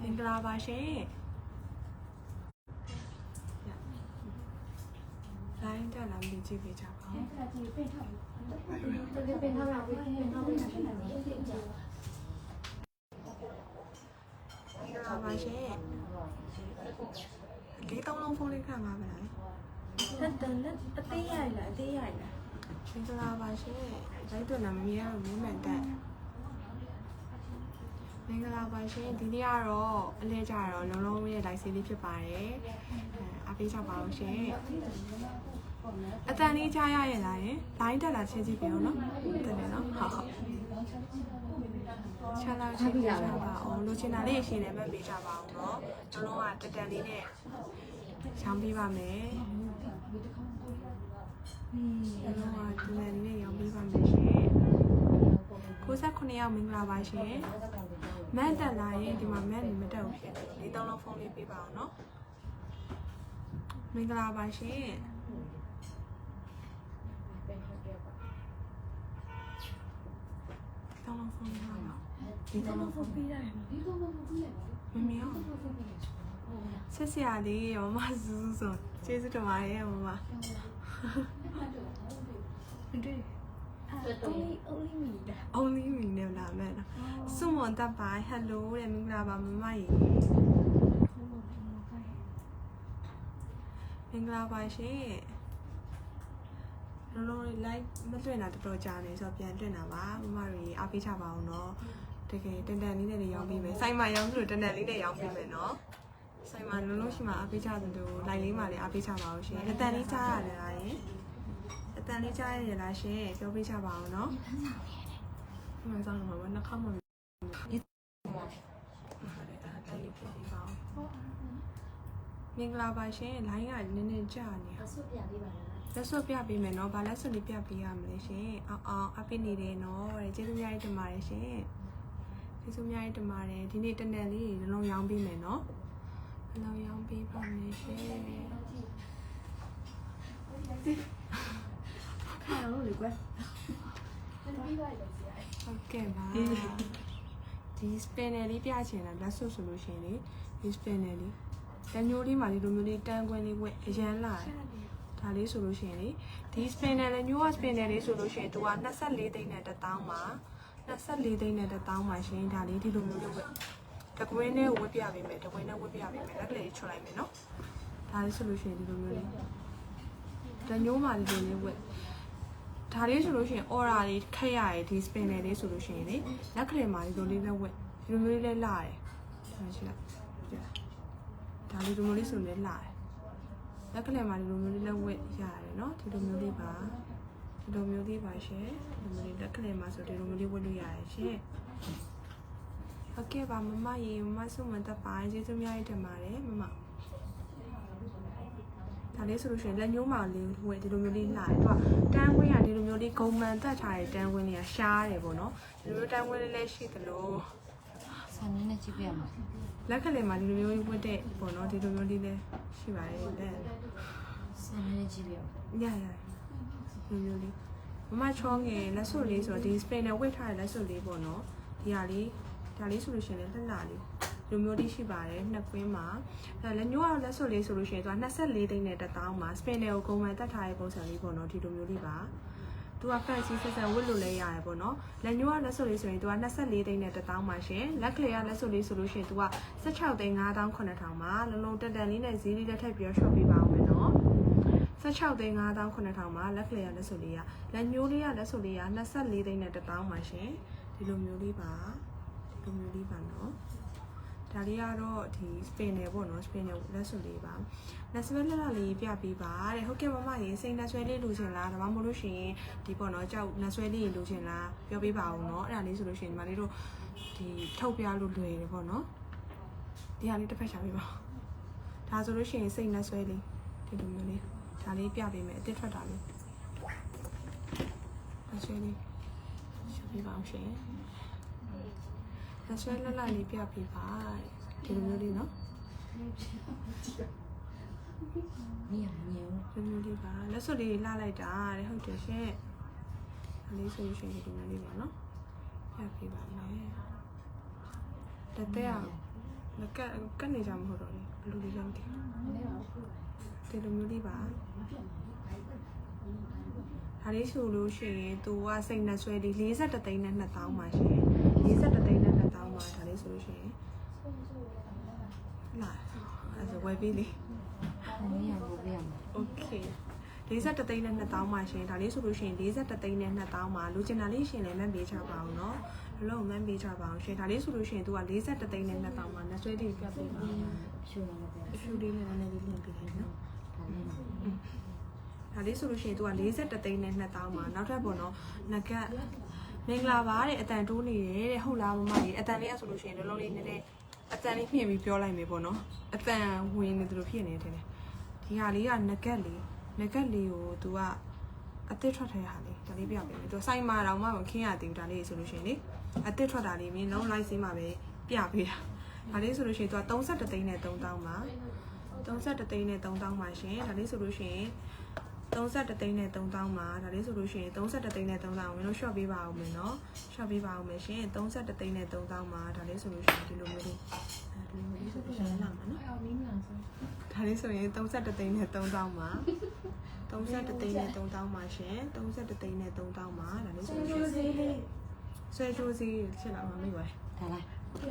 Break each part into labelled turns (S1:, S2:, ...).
S1: မင်္ဂလာပါရှင်လိုင်းတက်လာမြင်ကြည့်ပေးကြပါဦးမင်္ဂလာပါရှင်လေးသုံးလုံးဖုန်းလေးခံပါမလား
S2: တက်တန်နဲ့အသေးရိုက်လားအသေးရိုက်လား
S1: မင်္ဂလာပါရှင်လိုက်တော့နာမည်ကတော့မင်းမှန်တက်မင်္ဂလာပါရှင်ဒီနေ့ကတော့အလဲကြတော့လုံးလုံးရဲ့ live လေးဖြစ်ပါတယ်အဲအားပေးကြပါဦးရှင်အတန်လေးကြားရရဲ့လားယင် line တက်လာချင်းကြည့်ပြအောင်နော်တက်တယ်နော်ဟုတ်ဟုတ်ချလာချင်းပြကြပါအောင်လိုချင်တာလေးရှင်လည်းမှတ်ပေးကြပါအောင်နော်လုံးလုံးကတက်တက်လေးနဲ့ရောင်းပေးပါမယ်
S2: อืม
S1: ကျွန်တော်ကဒီနေ့လေးရောင်းပေးပါမယ်ရှင်69ယောက်မင်္ဂလာပါရှင်မန်တက်လာရင်ဒီမှာမန်မတက်ဘူးဖြစ်တယ်လေးသုံးလုံးဖုန်းလေးပေးပါအောင်နော်မင်္ဂလာပါရှင်သုံးလုံးဖုန်းလေးပါနော်ဒီသုံးလုံးဖုန်း
S2: ပြီးရတယ်နော်
S1: မမေရောဆက်စရာလေးရောမစူးဆိုကျေးဇူးတင်ပါတယ်မမ
S2: မတွေ့အာ only only me တာ
S1: only me နဲ့လာမယ်နော်စွန်မွန်တပ်ပါ hello တဲ့မင်္ဂလာပါမမကြီးမင်္ဂလာပါရှင်လုံးလုံး like မတွေ့တာတော်တော်ကြာနေဆိုတော့ပြန်တွေ့တာပါမမတွေအားပေးကြပါအောင်နော်တကယ်တန်တန်လေးနဲ့ရောင်းပေးမယ်စိုင်းမရောင်းလို့တန်တန်လေးနဲ့ရောင်းပေးမယ်နော်စိုင်းမလုံးလုံးရှိမှအားပေးကြတယ်လို့ like လေးမှလည်းအားပေးကြပါအောင်ရှင်အတန်လေးကြားရတယ်လားယင် အတန်လေးကြားရလားရှင်ပြောပေးကြပါအောင်နော်မှန်ဆောင်မှာမနှာခေါင်းမှာမင်္ဂလာပါရှင် line ကနည်းနည်းကြာနေလက်စွပ်ပြပေးမယ်နော်။ဘာလက်စွပ်လေးပြပေးရမလဲရှင်။အောင်အောင်အပိနေတယ်နော်တဲ့ကျေးဇူးများကြီးတင်ပါတယ်ရှင်။ကျေးဇူးများကြီးတင်ပါတယ်ဒီနေ့တနက်လေးနှလုံးရောင်းပေးမယ်နော်။နှလုံးရောင်းပေးပါမယ်ရှင်။
S2: ခါလို့လေကွယ်
S1: ဟုတ်ကဲ့ပါဒီ spanner လေးပြချင်တာလက်စွပ်ဆိုလို့ရှိရင်လေဒီ spanner လေးတမျိုးလေးမှဒီလိုမျိုးလေးတန်းကွင်းလေးဝက်အရန်လာတယ်ဒါလေးဆိုလို့ရှိရင်လေဒီ spanner လည်း new spanner လေးဆိုလို့ရှိရင်သူက24သိန်းနဲ့1000ပါ24သိန်းနဲ့1000ပါရှင်ဒါလေးဒီလိုမျိုးလေးဝက်တကွင်းနဲ့ဝက်ပြပေးမယ်တကွင်းနဲ့ဝက်ပြပေးမယ်လက်ကလေးချွတ်လိုက်မယ်နော်ဒါလေးဆိုလို့ရှိရင်ဒီလိုမျိုးလေးတမျိုးမှဒီလိုလေးဝက် ဒါလေးဆိုလို့ရှိရင် aura လေးခက်ရရဒီ spinner လေးဆိုလို့ရှိရင်လေလက်ကလေးမှာဒီလိုလေးနဲ့ဝက်ဒီလိုမျိုးလေးလည်းလာတယ်ဒါရှိလိုက်ဒါလေးဒီလိုမျိုးလေးဆိုလည်းလာတယ်လက်ကလေးမှာဒီလိုမျိုးလေးလည်းဝက်ရတယ်เนาะဒီလိုမျိုးလေးပါဒီလိုမျိုးလေးပါရှင်ဒီလိုမျိုးလေးလက်ကလေးမှာဆိုဒီလိုမျိုးလေးဝက်လို့ရတယ်ရှင်ဟုတ်ကဲ့ပါမမရေမမဆုမန်တက်ပါကျေးဇူးများတင်ပါတယ်မမ ဒါလေးဆိုလို့ရှိရင်လက်ညှိုးမှလေးဝယ်ဒီလိုမျိုးလေးလာတယ်သူကတန်းဝင်းကဒီလိုမျိုးလေးဂုံမှန်တက်ထားတဲ့တန်းဝင်းလေးကရှားတယ်ပေါ့နော်ဒီလိုမျိုးတန်းဝင်းလေးလည်းရှိသလို
S3: ဆန်နေနဲ့ကြည့်ပြရမှာ
S1: လက်ကလေးမှာဒီလိုမျိုးဝတ်တဲ့ပေါ့နော်ဒီလိုမျိုးလေးလည်းရှိပါတယ်လက်
S3: ဆန်နေနဲ့ကြည့်ပြရမှာ
S1: ရရဒီမျိုးလေးမမချောငယ်လက်စွပ်လေးဆိုတော့ဒီ spin နဲ့ဝတ်ထားတဲ့လက်စွပ်လေးပေါ့နော်ဒီဟာလေးဒါလေးဆိုလို့ရှိရင်လည်းလှလှ လေးဒီမျိုးလေးရှိပါတယ်နှစ်ကွင်းမှာအဲလက်ညှိုးကလက်စွပ်လေးဆိုလို့ရှိရင်သူက24သိန်းနဲ့1000မှာ spin နဲ့ကိုဂုံမှန်တက်ထားတဲ့ပုံစံလေးပေါ့နော်ဒီလိုမျိုးလေးပါသူက fancy ဆက်ဆက်ဝတ်လို့လည်းရတယ်ပေါ့နော်လက်ညှိုးကလက်စွပ်လေးဆိုရင်သူက24သိန်းနဲ့1000ပါရှင်လက်ကလေးကလက်စွပ်လေးဆိုလို့ရှိရင်သူက16သိန်း9000ပါလုံးလုံးတက်တန်လေးနဲ့ဈေးလေးတစ်ထပ်ပြီးတော့ shop ပေးပါအောင်မယ်နော်16သိန်း9000ပါလက်ကလေးကလက်စွပ်လေးကလက်ညှိုးလေးကလက်စွပ်လေးက24သိန်းနဲ့1000ပါရှင်ဒီလိုမျိုးလေးပါဒီလိုမျိုးလေးပါနော် ဒါလေးကတော့ဒီ spin နယ်ပေါ့နော် spin နယ်လက်စွပ်လေးပါလက်စွပ်လက်လက်လေးပြပေးပါတဲ့ဟုတ်ကဲ့မမရေစိန်လက်ဆွဲလေးလိုချင်လားဒါမှမဟုတ်လို့ရှိရင်ဒီပေါ့နော်ကြောက်လက်ဆွဲလေးလိုချင်လားပြောပေးပါဦးနော်အဲ့ဒါလေးဆိုလို့ရှိရင်ဒီမလေးတို့ဒီထုတ်ပြလို့လွယ်တယ်ပေါ့နော်ဒီဟာလေးတစ်ဖက်ရှာပေးပါဒါဆိုလို့ရှိရင်စိန်လက်ဆွဲလေးဒီလိုမျိုးလေးဒါလေးပြပေးမယ်အစ်စ်ထွက်တာလေးလက်ဆွဲလေးရှာပေးပါအောင်ရှင် လက်ဆွဲလက်လက်လေးပြပေးပါဒီလိုမျိုးလေးနော်
S3: မြင်မြင်
S1: ဒီမျိုးလေးပါလက်စွပ်လေးလှလိုက်တာတဲ့ဟုတ်တယ်ရှင်လေးဆိုလို့ရှိရင်ဒီလိုလေးပါနော်ပြပြပါမယ်တတဲ့အောင်လက်ကကတ်နေကြမဟုတ်တော့လေဘယ်လိုလေးလဲမသိဘူးဒီလိုမျိုးလေးပါဒါလေးဆိုလို့ရှိရင်သူကစိတ်နဲ့ဆွဲဒီ42သိန်းနဲ့2000ပါရှင်42 သိန်းနဲ့2000ပါဒါလေးဆိုလို့ရှိရင်လာအဲ့ဒါဝယ်ပြီးလေ
S3: မင်းရဘူးပြရမှာ
S1: Okay 41သိန်းနဲ့2000ပါရှင်ဒါလေးဆိုလို့ရှိရင်41သိန်းနဲ့2000ပါလူကျင်တာလေးရှင်လည်းမပေးချပါအောင်เนาะဘလုံးမပေးချပါအောင်ရှင်ဒါလေးဆိုလို့ရှိရင် तू က41သိန်းနဲ့2000ပါနှဆွဲလေးပြတ်ပေးပါ
S3: ရှုံးမှာပဲ
S1: အရှူလေးနဲ့လည်းလေးလင်းပေးလိုက်နော်
S3: ဒါလေးမှာ
S1: ဒါလေးဆိုလို့ရှိရင် तू က41သိန်းနဲ့2000ပါနောက်ထပ်ပေါ့နော်ငကတ် မင်္ဂလာပါတဲ့အတန်တိုးနေတယ်တဲ့ဟုတ်လားမမကြီးအတန်လေးကဆိုလို့ရှိရင်လုံးလုံးလေးနည်းနည်းအတန်လေးမြင်ပြီးပြောလိုက်မယ်ပေါ့နော်အတန်ဝင်နေသလိုဖြစ်နေတယ်ဒီဟာလေးကငကတ်လေးငကတ်လေးကို तू ကအသစ်ထွက်တဲ့ဟာလေးဒါလေးပြပေးမယ်သူဆိုင်မာတော့မှမခင်းရသေးဘူးဒါလေးဆိုလို့ရှိရင်လေအသစ်ထွက်တာလေးမင်းလုံးလိုက်စင်းမှာပဲပြပေးတာဒါလေးဆိုလို့ရှိရင်သူက31သိန်းနဲ့3000ပါ31သိန်းနဲ့3000ပါရှင်ဒါလေးဆိုလို့ရှိရင် 32သိန်းနဲ့3000ပါဒါလေးဆိုလို့ရှိရင်32သိန်းနဲ့3000ဝင်လို့ short ပေးပါအောင်မယ်နော် short ပေးပါအောင်မယ်ရှင်32သိန်းနဲ့3000ပါဒါလေးဆိုလို့ရှိရင်ဒီလိုမျိုးလေးဒီလိုမျိုးလေးဆိုရင်လာမှာနော်ဒါလေးဆိုရင်32သိန်းနဲ့3000ပါ32သိန်းနဲ့3000ပါရှင်32သိန်းနဲ့3000ပါဒါလေးဆိုလို့ရှိရင်ဆွဲကြိုးစီးဖြစ်လာမှာမိပါ
S3: ဒါလား
S2: 150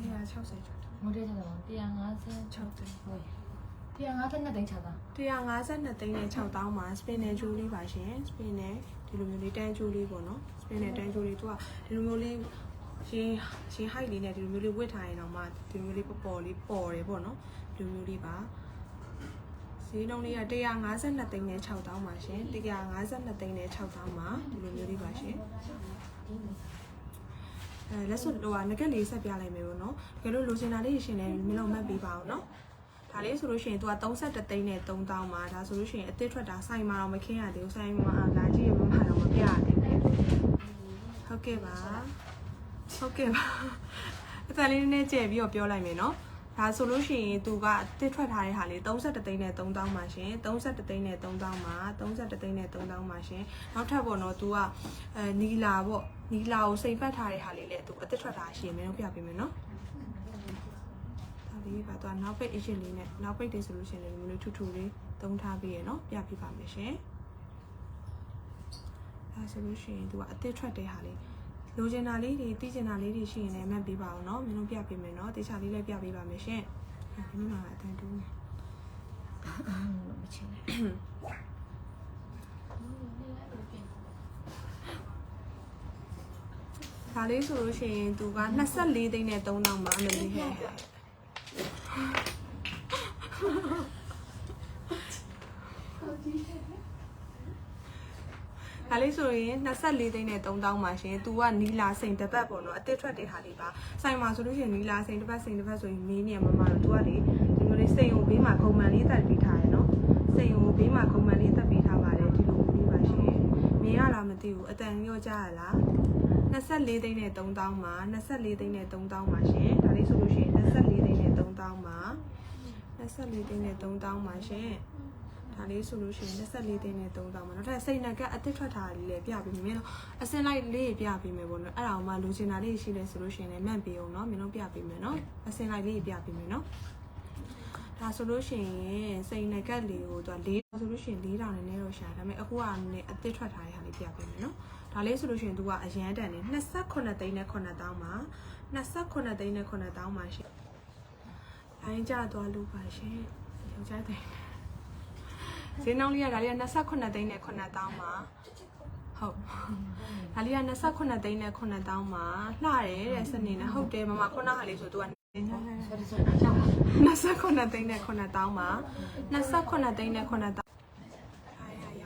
S1: 160ကျော်
S3: တယ်မိုး
S2: တဲ့
S1: ကျော်150 600
S3: ဟု
S2: တ် 152သိန်းချတာ
S1: 152သိန်းနဲ့6တောင်းမှာ spin နဲ့ဂျူးလေးပါရှင် spin နဲ့ဒီလိုမျိုးလေးတန်းဂျူးလေးပေါ့နော် spin နဲ့တန်းဂျူးလေးသူကဒီလိုမျိုးလေးရေရေဟိုက်လေးနဲ့ဒီလိုမျိုးလေးဝစ်ထားရင်တော့မှဒီလိုမျိုးလေးပေါ်ပေါ်လေးပေါ်တယ်ပေါ့နော်ဒီလိုမျိုးလေးပါဈေးနှုန်းလေးက152သိန်းနဲ့6တောင်းပါရှင်152သိန်းနဲ့6တောင်းပါဒီလိုမျိုးလေးပါရှင်အဲလက်စွပ်ဟိုဟာငကက်လေးဆက်ပြလိုက်မယ်ပေါ့နော်တကယ်လို့လိုချင်တာလေးရှင်လည်းမင်းတို့မှတ်ပေးပါအောင်နော် ဒါလေးဆိုလို့ရှိရင်သူက32သိန်းနဲ့3000ပါဒါဆိုလို့ရှိရင်အသစ်ထွက်တာဆိုင်မှာတော့မခင်းရသေးဘူးဆိုင်မှာလာကြည့်ရမှာတော့မပြရသေးဘူးဟုတ်ကဲ့ပါဟုတ်ကဲ့ပါအသက်လေးနည်းနည်းကျဲပြီးတော့ပြောလိုက်မယ်နော်ဒါဆိုလို့ရှိရင်သူကတစ်ထွက်ထားတဲ့ဟာလေး32သိန်းနဲ့3000ပါရှင်32သိန်းနဲ့3000ပါ32သိန်းနဲ့3000ပါရှင်နောက်ထပ်ပေါ့နော် तू ကအဲနီလာပေါ့နီလာကိုစိတ်ပတ်ထားတဲ့ဟာလေးလည်း तू အတစ်ထွက်ထားရှင်မင်းတို့ပြပေးမယ်နော် လေးပါတော့နောက်ပိတ်အရင်လေးနဲ့နောက်ပိတ်တွေဆိုလို့ရှိရင်လည်းဒီလိုမျိုးထူထူလေးသုံးထားပေးရနော်ပြပေးပါမယ်ရှင်ဒါဆိုလို့ရှိရင် तू ကအစ်စ်ထွက်တဲ့ဟာလေးလိုချင်တာလေးတွေသိချင်တာလေးတွေရှိရင်လည်းမှတ်ပေးပါအောင်နော်မင်းတို့ပြပေးမယ်နော်တေချာလေးလည်းပြပေးပါမယ်ရှင်အဲဒီမှာအတန်တူးနေ
S3: မချင်ဘူး
S1: ဒါလေးဆိုလို့ရှိရင်သူက24သိန်းနဲ့3000ပါအမလီဟဲ့ ဒါလေးဆိုရင်24သိန်းနဲ့3000ပါရှင်။ तू ကနီလာစိန်တစ်ပတ်ပေါ့နော်အစ်စ်ထွက်တဲ့ဟာလေးပါ။ဆိုင်မှာဆိုလို့ရှိရင်နီလာစိန်တစ်ပတ်စိန်တစ်ပတ်ဆိုရင်မင်းနေမမတော့ तू ကလေဒီလိုလေးစိန်ကိုဘေးမှာခုံမှန်လေးတက်ပေးထားရယ်နော်။စိန်ကိုဘေးမှာခုံမှန်လေးတက်ပေးထားပါတယ်ဒီလိုလေးပါရှင်။မင်းရလားမသိဘူးအတန်ရောကြရလား။24သိန်းနဲ့3000ပါ24သိန်းနဲ့3000ပါရှင်။ဒါလေးဆိုလို့ရှိရင်24သိန်းနဲ့3000ပါ 24သိန်းနဲ့3000ပါရှင်။ဒါလေးဆိုလို့ရှိရင်24သိန်းနဲ့3000ပါနောက်ထပ်စိတ်နက်ကအတစ်ထွက်တာလေးလည်းပြပေးမယ်မင်းတို့အစင်လိုက်လေးပြပေးမယ်ပေါ့နော်အဲ့ဒါအောင်မှလူချင်တာလေးရှိလဲဆိုလို့ရှိရင်လည်းမှတ်ပေးအောင်နော်မင်းတို့ပြပေးမယ်နော်အစင်လိုက်လေးပြပေးမယ်နော်ဒါဆိုလို့ရှိရင်စိတ်နက်ကက်လေးကိုသူက၄ဆိုလို့ရှိရင်၄တောင်နဲ့နည်းတော့ရှာဒါပေမဲ့အခုကလည်းအတစ်ထွက်ထားတဲ့ဟာလေးပြပေးမယ်နော်ဒါလေးဆိုလို့ရှိရင်သူကအရန်တန်နေ28သိန်းနဲ့9000ပါ28သိန်းနဲ့9000ပါရှင်။ အိုင်းကြသွားလို့ပါရှင်။ယောက်ျားတဲ့ဈေးနှုန်းလေးကဒါလေးက28သိန်းနဲ့9000ပါဟုတ်ဒါလေးက28သိန်းနဲ့9000ပါလှတယ်တဲ့စနေနဲ့ဟုတ်တယ်မမခုနကလေးဆိုသူက
S3: ဆော်ဆော်ကြောက်
S1: 29သိန်းနဲ့9000ပါ29သိန်းနဲ့9000ဒါရရ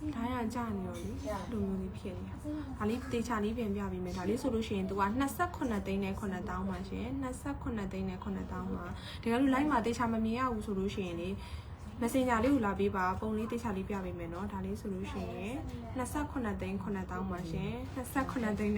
S1: ပြီဒါရကြနေရောလေလူမျိုးလေးဖြစ်နေတာဒါလေးတေချာလေးပြန်ပြပေးမယ်ဒါလေးဆိုလို့ရှိရင် तू က28သိန်းနဲ့9000ပါရှင်28သိန်းနဲ့9000ပါတကယ်လို့ line မှာတေချာမမြင်ရဘူးဆိုလို့ရှိရင်လေ messenger လေးကိုလာပေးပါပုံလေးတေချာလေးပြပေးမယ်เนาะဒါလေးဆိုလို့ရှိရင်28သိန်း9000ပါရှင်28သိန်းနဲ့